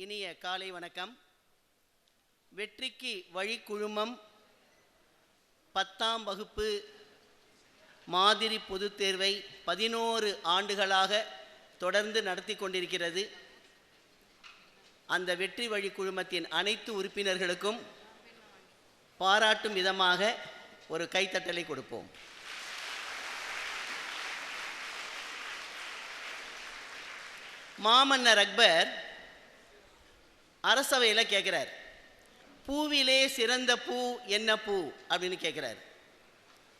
இனிய காலை வணக்கம். வெற்றிக்கு வழி குழுமம் பத்தாம் வகுப்பு மாதிரி பொதுத் தேர்வை பதினோரு ஆண்டுகளாக தொடர்ந்து நடத்தி கொண்டிருக்கிறது. அந்த வெற்றி வழி குழுமத்தின் அனைத்து உறுப்பினர்களுக்கும் பாராட்டும் விதமாக ஒரு கைத்தட்டலை கொடுப்போம். மாமன்னர் அக்பர் அரசவையில் கேட்குறார் பூவிலே சிறந்த பூ என்ன பூ? அப்படின்னு கேட்குறாரு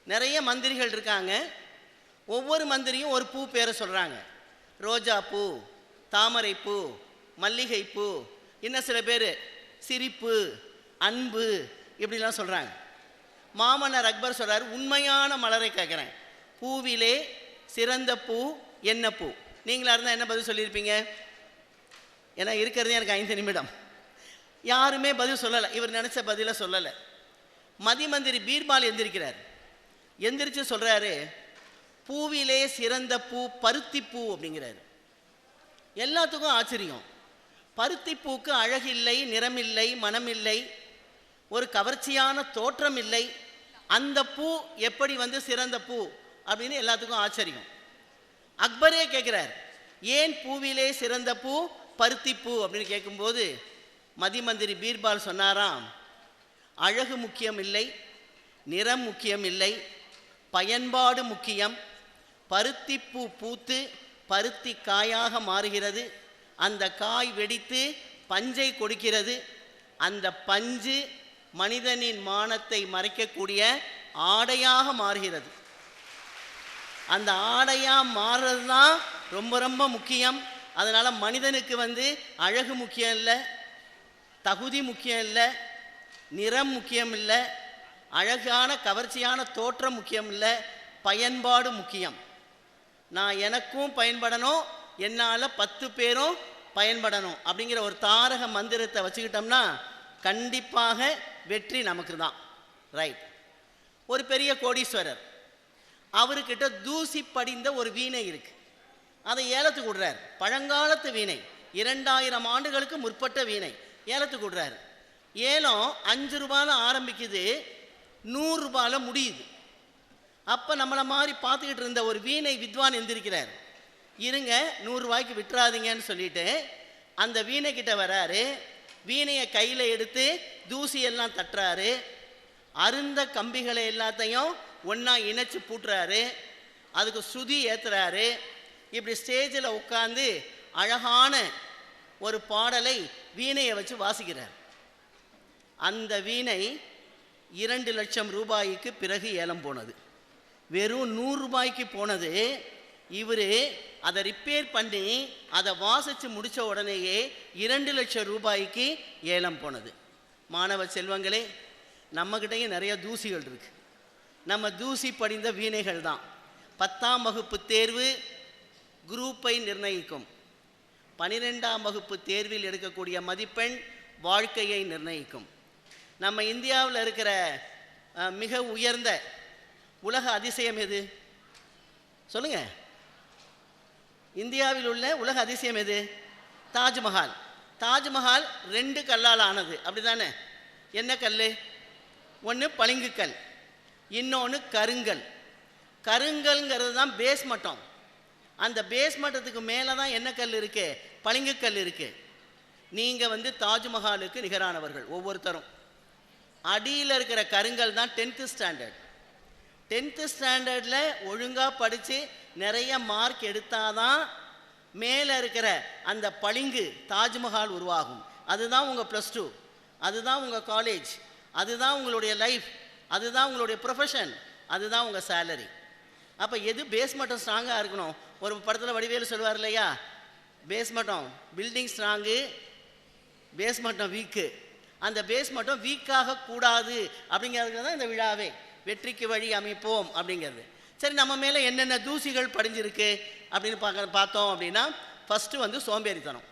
நிறைய மந்திரிகள் இருக்காங்க. ஒவ்வொரு மந்திரியும் ஒரு பூ பேரை சொல்கிறாங்க ரோஜா பூ தாமரை பூ மல்லிகை பூ இன்னும் சில பேர்? சிரிப்பு அன்பு இப்படிலாம் சொல்கிறாங்க மாமன்னர் அக்பர் சொல்கிறார் உண்மையான மலரை கேட்குறேன் பூவிலே சிறந்த பூ என்ன பூ? நீங்களாக இருந்தால் என்ன பதில் சொல்லியிருப்பீங்க? ஏன்னா இருக்கிறதே எனக்கு ஐந்து நிமிடம். யாருமே பதில் சொல்லலை. இவர் நினச்ச பதிலை சொல்லலை. மதிமந்திரி பீர்பால் எந்திரிக்கிறார். எந்திரிச்சு சொல்கிறாரு பூவிலே சிறந்த பூ பருத்தி பூ அப்படிங்கிறாரு. எல்லாத்துக்கும் ஆச்சரியம். பருத்தி பூக்கு அழகில்லை நிறமில்லை மனமில்லை ஒரு கவர்ச்சியான தோற்றம் இல்லை. அந்த பூ எப்படி வந்து சிறந்த பூ அப்படின்னு எல்லாத்துக்கும் ஆச்சரியம். அக்பரே கேட்குறார் ஏன் பூவிலே சிறந்த பூ பருத்திப்பூ அப்படின்னு கேட்கும்போது மதிமந்திரி பீர்பால் சொன்னாராம் அழகு முக்கியம் இல்லை நிறம் முக்கியம் இல்லை பயன்பாடு முக்கியம். பருத்திப்பூ பூத்து பருத்தி காயாக மாறுகிறது. அந்த காய் வெடித்து பஞ்சை கொடுக்கிறது. அந்த பஞ்சு மனிதனின் மானத்தை மறைக்கக்கூடிய ஆடையாக மாறுகிறது. அந்த ஆடையாக மாறுறது தான் ரொம்ப ரொம்ப முக்கியம். அதனால் மனிதனுக்கு வந்து அழகு முக்கியம் இல்லை தகுதி முக்கியம் இல்லை நிறம் முக்கியம் இல்லை அழகான கவர்ச்சியான தோற்றம் முக்கியம் இல்லை பயன்பாடு முக்கியம். நான் எனக்கும் பயன்படணும் என்னால் பத்து பேரும் பயன்படணும் அப்படிங்கிற ஒரு தாரக மந்திரத்தை வச்சுக்கிட்டோம்னா கண்டிப்பாக வெற்றி நமக்கு தான் ரைட் ஒரு பெரிய கோடீஸ்வரர். அவர்கிட்ட தூசி படிந்த ஒரு வீணை இருக்குது அதை ஏலத்துக்கு விடுறார். பழங்காலத்து வீணை இரண்டாயிரம் ஆண்டுகளுக்கு முற்பட்ட வீணை ஏலத்துக்கு விடுறாரு. ஏலம் அஞ்சு ரூபாயில் ஆரம்பிக்குது நூறு ரூபாயில் முடியுது. அப்போ நம்மளை மாதிரி பார்த்துக்கிட்டு இருந்த ஒரு வீணை வித்வான் எந்திரிக்கிறார். இருங்க நூறுரூவாய்க்கு விட்டுறாதீங்கன்னு சொல்லிட்டு அந்த வீணை கிட்ட வராரு. வீணையை கையில் எடுத்து தூசியெல்லாம் தட்டுறாரு. அருந்த கம்பிகளை எல்லாத்தையும் ஒன்றா இணைச்சி பூட்டுறாரு. அதுக்கு சுதி ஏற்றுறாரு இப்படி ஸ்டேஜில் உட்காந்து அழகான ஒரு பாடலை வீணையை வச்சு வாசிக்கிறார். அந்த வீணை இரண்டு லட்சம் ரூபாய்க்கு பிறகு ஏலம் போனது. வெறும் நூறு ரூபாய்க்கு போனது இவர் அதை ரிப்பேர் பண்ணி அதை வாசித்து முடித்த உடனேயே இரண்டு லட்சம் ரூபாய்க்கு ஏலம் போனது. மாணவ செல்வங்களே நம்மக்கிட்டையும் நிறைய தூசிகள் இருக்குது நம்ம தூசி படிந்த வீணைகள் தான். பத்தாம் வகுப்பு தேர்வு குரூப்பை நிர்ணயிக்கும். பனிரெண்டாம் வகுப்பு தேர்வில் எடுக்கக்கூடிய மதிப்பெண் வாழ்க்கையை நிர்ணயிக்கும். நம்ம இந்தியாவில் இருக்கிற மிக உயர்ந்த உலக அதிசயம் எது? சொல்லுங்க. இந்தியாவில் உள்ள உலக அதிசயம் எது? தாஜ்மஹால். தாஜ்மஹால் ரெண்டு கல்லால் ஆனது. அப்படிதானே? என்ன கல் ஒன்று பளிங்கு கல் இன்னொன்று கருங்கல். கருங்கல்ங்கிறது தான் பேஸ் மட்டம். அந்த பேஸ் மட்டத்துக்கு மேலே தான் என்ன கல் இருக்கு? பளிங்கு கல் இருக்கு. நீங்கள் வந்து தாஜ்மஹாலுக்கு நிகரானவர்கள் ஒவ்வொருத்தரும். அடியில் இருக்கிற கருங்கல் தான் டென்த்து ஸ்டாண்டர்ட் டென்த்து ஸ்டாண்டர்டில் ஒழுங்காக படித்து நிறைய மார்க் எடுத்தாதான் மேலே இருக்கிற அந்த பளிங்கு தாஜ்மஹால் உருவாகும். அதுதான் உங்கள் ப்ளஸ் டூ அதுதான் உங்கள் காலேஜ் அதுதான் உங்களுடைய லைஃப் அதுதான் உங்களுடைய ப்ரொஃபஷன் அதுதான் உங்கள் சேலரி அப்போ எது பேஸ் மட்டும் ஸ்ட்ராங்காக இருக்கணும்? ஒரு படத்தில் வடிவேலு சொல்லுவார் இல்லையா? பேஸ் மட்டம் பில்டிங் ஸ்ட்ராங்கு பேஸ் மட்டும் வீக்கு அந்த பேஸ் மட்டும் வீக்காக கூடாது. அப்படிங்கிறது தான் இந்த விழாவே. வெற்றிக்கு வழி அமைப்போம் அப்படிங்கிறது. சரி நம்ம மேலே என்னென்ன தூசிகள் படிஞ்சிருக்கு அப்படின்னு பார்க்க பார்த்தோம் அப்படின்னா ஃபஸ்ட்டு வந்து சோம்பேறித்தனம்.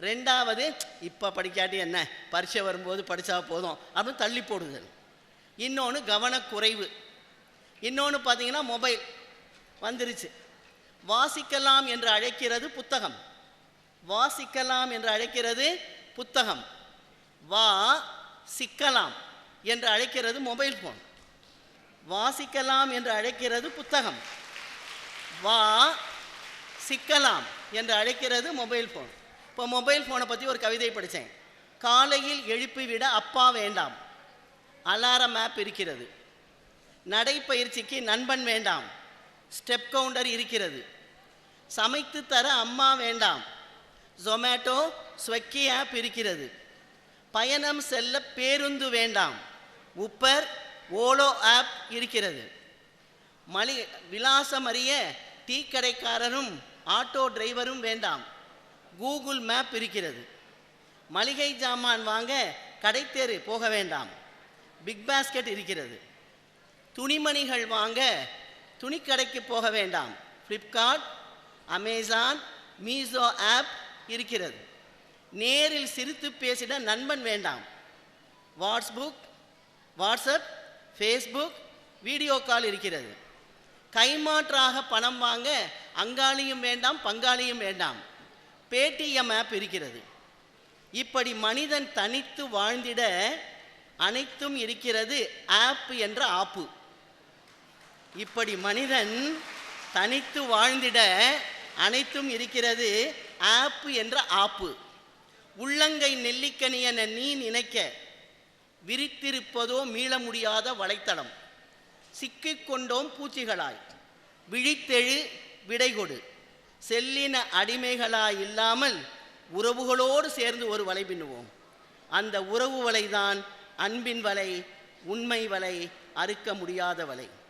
ரெண்டாவது இப்போ படிக்காட்டி என்ன? பரீட்சை வரும்போது படித்தா போதும் அப்படின்னு தள்ளி போடுதல். இன்னொன்று கவனக்குறைவு. இன்னொன்று பார்த்தீங்கன்னா மொபைல் வந்துருச்சு. வாசிக்கலாம் என்று அழைக்கிறது புத்தகம். வாசிக்கலாம் என்று அழைக்கிறது புத்தகம். வா சிக்கலாம் என்று அழைக்கிறது மொபைல் ஃபோன் வாசிக்கலாம் என்று அழைக்கிறது புத்தகம். வா சிக்கலாம் என்று அழைக்கிறது மொபைல் ஃபோன் இப்போ மொபைல் ஃபோனை பற்றி ஒரு கவிதை படித்தேன் காலையில் எழுப்பி விட அப்பா வேண்டாம். அலாரம் ஆப் இருக்கிறது. நடைப்பயிற்சிக்கு நண்பன் வேண்டாம். ஸ்டெப் கவுண்டர் இருக்கிறது. சமைத்து தர அம்மா வேண்டாம். ஜொமேட்டோ ஸ்வக்கி ஆப் இருக்கிறது. பயணம் செல்ல பேருந்து வேண்டாம். உப்பர் ஓலோ ஆப் இருக்கிறது. மளி விலாசம் அறிய டீ கடைக்காரரும் ஆட்டோ டிரைவரும் வேண்டாம். கூகுள் மேப் இருக்கிறது. மளிகை ஜாமான் வாங்க கடைத்தேரு போக வேண்டாம். பிக் பாஸ்கெட் இருக்கிறது. துணிமணிகள் வாங்க துணிக்கடைக்கு போக வேண்டாம். ஃப்ளிப்கார்ட் அமேசான் மீசோ ஆப் இருக்கிறது. நேரில் சிரித்து பேசிட நண்பன் வேண்டாம். வாட்ஸ்புக் வாட்ஸ்அப் ஃபேஸ்புக் வீடியோ கால் இருக்கிறது. கைமாற்றாக பணம் வாங்க அங்காளியும் வேண்டாம் பங்காளியும் வேண்டாம். பேடிஎம் ஆப் இருக்கிறது. இப்படி மனிதன் தனித்து வாழ்ந்திட அனைத்தும் இருக்கிறது ஆப் என்ற ஆப்பு. இப்படி மனிதன் தனித்து வாழ்ந்திட அனைத்தும் இருக்கிறது. ஆப்பு என்ற ஆப்பு. உள்ளங்கை நெல்லிக்கனியென நீ நினைக்க. விரித்திருப்பதோ மீள முடியாத வலைத்தளம். சிக்கிக்கொண்டோம் பூச்சிகளாய். விழித்தெழு விடைகொடு. செல்லின அடிமைகளாய் இல்லாமல் உறவுகளோடு சேர்ந்து ஒரு வலை பின்னுவோம். அந்த உறவு வலைதான் அன்பின் வலை உண்மை வலை அறுக்க முடியாத வலை.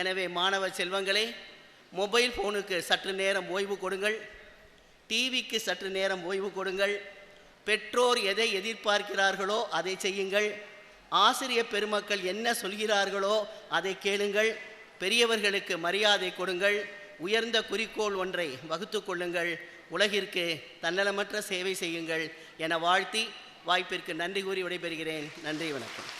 எனவே மாணவ செல்வங்களே மொபைல் ஃபோனுக்கு சற்று நேரம் ஓய்வு கொடுங்கள். டிவிக்கு சற்று நேரம் ஓய்வு கொடுங்கள். பெற்றோர் எதை எதிர்பார்க்கிறார்களோ அதை செய்யுங்கள். ஆசிரிய பெருமக்கள் என்ன சொல்கிறார்களோ அதை கேளுங்கள். பெரியவர்களுக்கு மரியாதை கொடுங்கள். உயர்ந்த குறிக்கோள் ஒன்றை வகுத்து கொள்ளுங்கள். உலகிற்கு தன்னலமற்ற சேவை செய்யுங்கள் என வாழ்த்தி வாய்ப்பிற்கு நன்றி கூறி விடைபெறுகிறேன். நன்றி வணக்கம்.